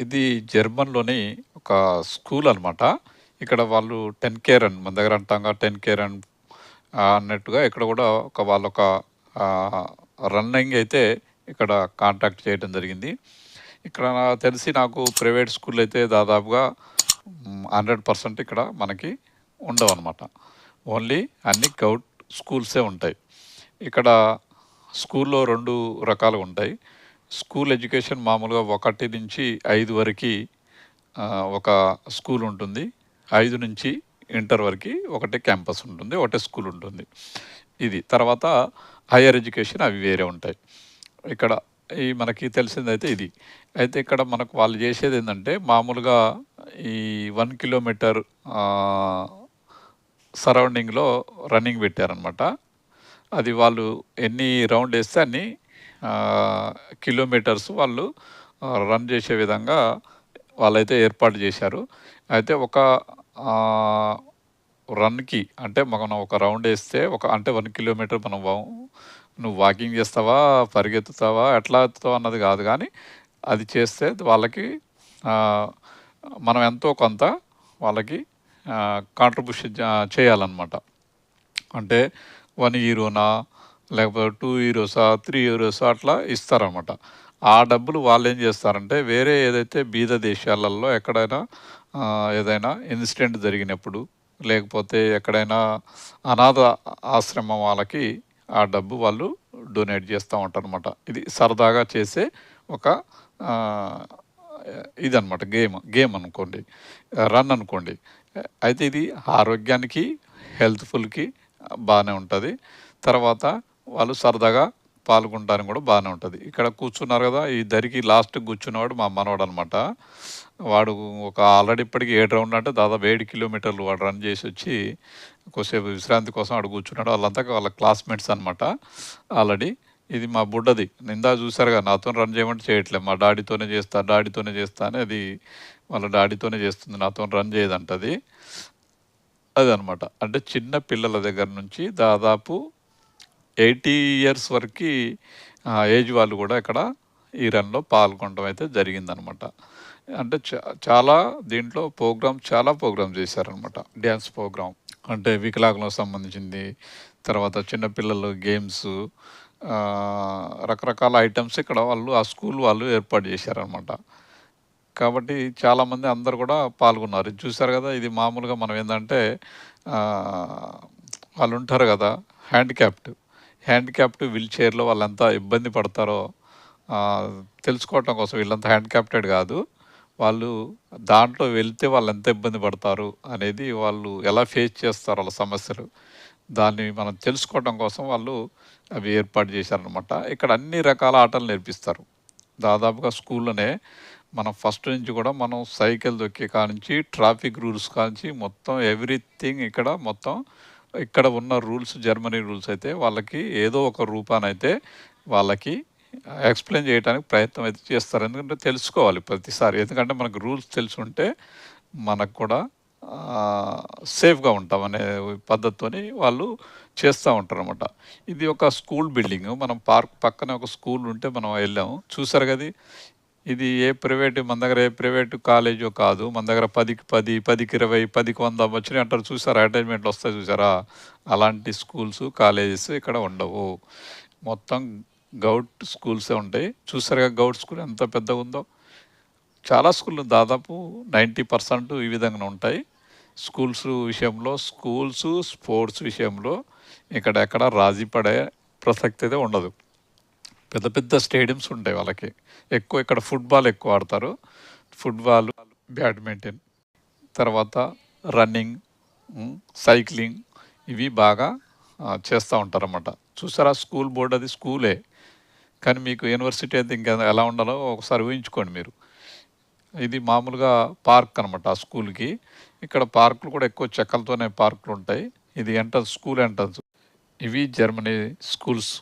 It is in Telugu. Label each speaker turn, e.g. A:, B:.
A: ఇది జర్మన్‌లోని ఒక స్కూల్ అనమాట. ఇక్కడ వాళ్ళు టెన్ కేర్ రన్ మన దగ్గర అంటాంగా 10 కే రన్ అన్నట్టుగా ఇక్కడ కూడా ఒక వాళ్ళొక రన్నింగ్ అయితే ఇక్కడ కాంటాక్ట్ చేయడం జరిగింది. ఇక్కడ నాకు తెలిసి నాకు ప్రైవేట్ స్కూల్ అయితే దాదాపుగా హండ్రెడ్ పర్సెంట్ ఇక్కడ మనకి ఉండవు అనమాట ఓన్లీ అన్ని గౌట్ స్కూల్సే ఉంటాయి. ఇక్కడ స్కూల్‌లో రెండు రకాలు ఉంటాయి స్కూల్ ఎడ్యుకేషన్ మామూలుగా ఒకటి నుంచి ఐదు వరకి ఒక స్కూల్ ఉంటుంది. ఐదు నుంచి ఇంటర్ వరకు ఒకటే క్యాంపస్ ఉంటుంది. ఒకటే స్కూల్ ఉంటుంది. ఇది. తర్వాత హైయర్ ఎడ్యుకేషన్ అవి వేరే ఉంటాయి. ఇక్కడ ఈ మనకి తెలిసిందైతే ఇది. అయితే ఇక్కడ మనకు వాళ్ళు జేసేదేందంటే మామూలుగా ఈ వన్ కిలోమీటర్ సరౌండింగ్‌లో రన్నింగ్ పెట్టారనమాట. అది వాళ్ళు ఎన్ని రౌండేస్తే అన్ని కిలోమీటర్స్ వాళ్ళు రన్ చేసే విధంగా వాళ్ళైతే ఏర్పాటు చేశారు అయితే ఒక రన్‌కి అంటే మనం ఒక రౌండ్ వేస్తే ఒక అంటే వన్ కిలోమీటర్ మనం నువ్వు వాకింగ్ చేస్తావా పరిగెత్తుతావా? ఎట్లా ఎత్తుతావా అన్నది కాదు కానీ అది చేస్తే వాళ్ళకి మనం ఎంతో కొంత వాళ్ళకి కాంట్రిబ్యూషన్ చేయాలన్నమాట అంటే వన్ హీరోనా లేకపోతే టూ యూరోసా? త్రీ యూరోసా? అట్లా ఇస్తారనమాట. ఆ డబ్బులు వాళ్ళు ఏం చేస్తారంటే వేరే ఏదైతే బీద దేశాలలో ఎక్కడైనా ఏదైనా ఇన్సిడెంట్ జరిగినప్పుడు, లేకపోతే ఎక్కడైనా అనాథ ఆశ్రమం వాళ్ళకి ఆ డబ్బు వాళ్ళు డొనేట్ చేస్తూ ఉంటారనమాట. ఇది సరదాగా చేసే ఒక ఇదనమాట గేమ్. గేమ్ అనుకోండి. రన్ అనుకోండి. అయితే ఇది ఆరోగ్యానికి, హెల్త్‌ఫుల్‌కి బాగానే ఉంటుంది తర్వాత వాళ్ళు సరదాగా పాల్గొనడానికి కూడా బాగానే ఉంటుంది ఇక్కడ కూర్చున్నారు కదా ఈ దరికి లాస్ట్ కూర్చున్నవాడు మా మనవడనమాట. వాడు ఒక ఆల్రెడీ ఇప్పటికి ఏడు రౌండ్ అంటే దాదాపు ఏడు కిలోమీటర్లు వాడు రన్ చేసి వచ్చి కొద్దిసేపు విశ్రాంతి కోసం ఆడు కూర్చున్నాడు. వాళ్ళంతా వాళ్ళ క్లాస్‌మేట్స్ అనమాట ఆల్రెడీ. ఇది మా బుడ్డది. ఇందాక చూసారుగా నాతోని రన్ చేయమంటే చేయట్లేదు మా డాడీతోనే చేస్తా, డాడీతోనే చేస్తా అని అది వాళ్ళ డాడీతోనే చేస్తుంది. నాతో రన్ చేయదంటది. అదనమాట. అంటే చిన్న పిల్లల దగ్గర నుంచి దాదాపు 80 ఇయర్స్ వరకి ఏజ్ వాళ్ళు కూడా ఇక్కడ ఈ రన్‌లో పాల్గొనడం అయితే జరిగిందనమాట. అంటే చాలా దీంట్లో ప్రోగ్రామ్ చాలా ప్రోగ్రామ్ చేశారనమాట. డ్యాన్స్ ప్రోగ్రామ్ అంటే వికలాంగులకు సంబంధించింది. తర్వాత చిన్నపిల్లలు గేమ్స్ రకరకాల ఐటమ్స్ ఇక్కడ వాళ్ళు ఆ స్కూల్ వాళ్ళు ఏర్పాటు చేశారనమాట. కాబట్టి చాలామంది అందరు కూడా పాల్గొన్నారు. చూశారు చూసారు ఇది మామూలుగా మనం ఏంటంటే వాళ్ళు ఉంటారు కదా హ్యాండిక్యాప్డ్. హ్యాండిక్యాప్డ్ వీల్ చైర్‌లో వాళ్ళెంత ఇబ్బంది పడతారో తెలుసుకోవటం కోసం వీళ్ళంతా హ్యాండిక్యాప్టెడ్ కాదు వాళ్ళు దాంట్లో వెళ్తే ఎంత ఇబ్బంది పడతారు అనేది వాళ్ళు ఎలా ఫేస్ చేస్తారు వాళ్ళ సమస్యలు. దాన్ని మనం తెలుసుకోవటం కోసం వాళ్ళు అవి ఏర్పాటు చేశారనమాట. ఇక్కడ అన్ని రకాల ఆటలు నేర్పిస్తారు. దాదాపుగా స్కూల్‌లోనే మనం ఫస్ట్ నుంచి కూడా మనం సైకిల్ దొక్కే కానించి ట్రాఫిక్ రూల్స్ కానించి మొత్తం ఎవ్రీథింగ్ ఇక్కడ మొత్తం ఇక్కడ ఉన్న రూల్స్ జర్మనీ రూల్స్ అయితే వాళ్ళకి ఏదో ఒక రూపానైతే వాళ్ళకి ఎక్స్‌ప్లెయిన్ చేయటానికి ప్రయత్నం అయితే చేస్తారు. ఎందుకంటే తెలుసుకోవాలి ప్రతిసారి. ఎందుకంటే మనకు రూల్స్ తెలుసుంటే మనకు కూడా సేఫ్‌గా ఉంటాం అనే పద్ధతితోని వాళ్ళు చేస్తా ఉంటారనమాట. ఇది ఒక స్కూల్ బిల్డింగ్ మనం పార్క్ పక్కనే ఒక స్కూల్ ఉంటే మనం వెళ్ళాము చూసారు కదా ఇది ఏ ప్రైవేటు మన దగ్గర ఏ ప్రైవేటు కాలేజో కాదు. మన దగ్గర పదికి పది పదికి ఇరవై పదికి వంద వచ్చినాయి అంటారు చూసారా? అడ్వర్టైజ్‌మెంట్‌లు వస్తాయి చూసారా? అలాంటి స్కూల్స్, కాలేజెస్ ఇక్కడ ఉండవు. మొత్తం గౌట్ స్కూల్సే ఉంటాయి. చూసారుగా గౌట్ స్కూల్ ఎంత పెద్దగుందో. చాలా స్కూళ్ళు దాదాపు 90% ఈ విధంగా ఉంటాయి. స్కూల్స్ విషయంలో స్కూల్స్, స్పోర్ట్స్ విషయంలో ఇక్కడ ఎక్కడ రాజీ పడే ప్రసక్తి అయితే ఉండదు. పెద్ద పెద్ద స్టేడియమ్స్ ఉంటాయి వాళ్ళకి. ఎక్కువ ఇక్కడ ఫుట్‌బాల్ ఎక్కువ ఆడతారు. ఫుట్‌బాల్, బ్యాడ్మింటన్ తర్వాత రన్నింగ్, సైక్లింగ్ ఇవి బాగా చేస్తూ ఉంటారన్నమాట ఉంటారనమాట. చూసారా స్కూల్ బోర్డ్ అది స్కూలే. కానీ మీకు యూనివర్సిటీ అయితే ఇంకా ఎలా ఉండాలో ఒకసారి ఊహించుకోండి మీరు. ఇది మామూలుగా పార్క్ అనమాట ఆ స్కూల్‌కి. ఇక్కడ పార్కులు కూడా ఎక్కువ చెక్కలతోనే పార్కులు ఉంటాయి ఇది ఎంట్రన్స్ స్కూల్ ఎంట్రన్స్. ఇవి జర్మనీ స్కూల్స్.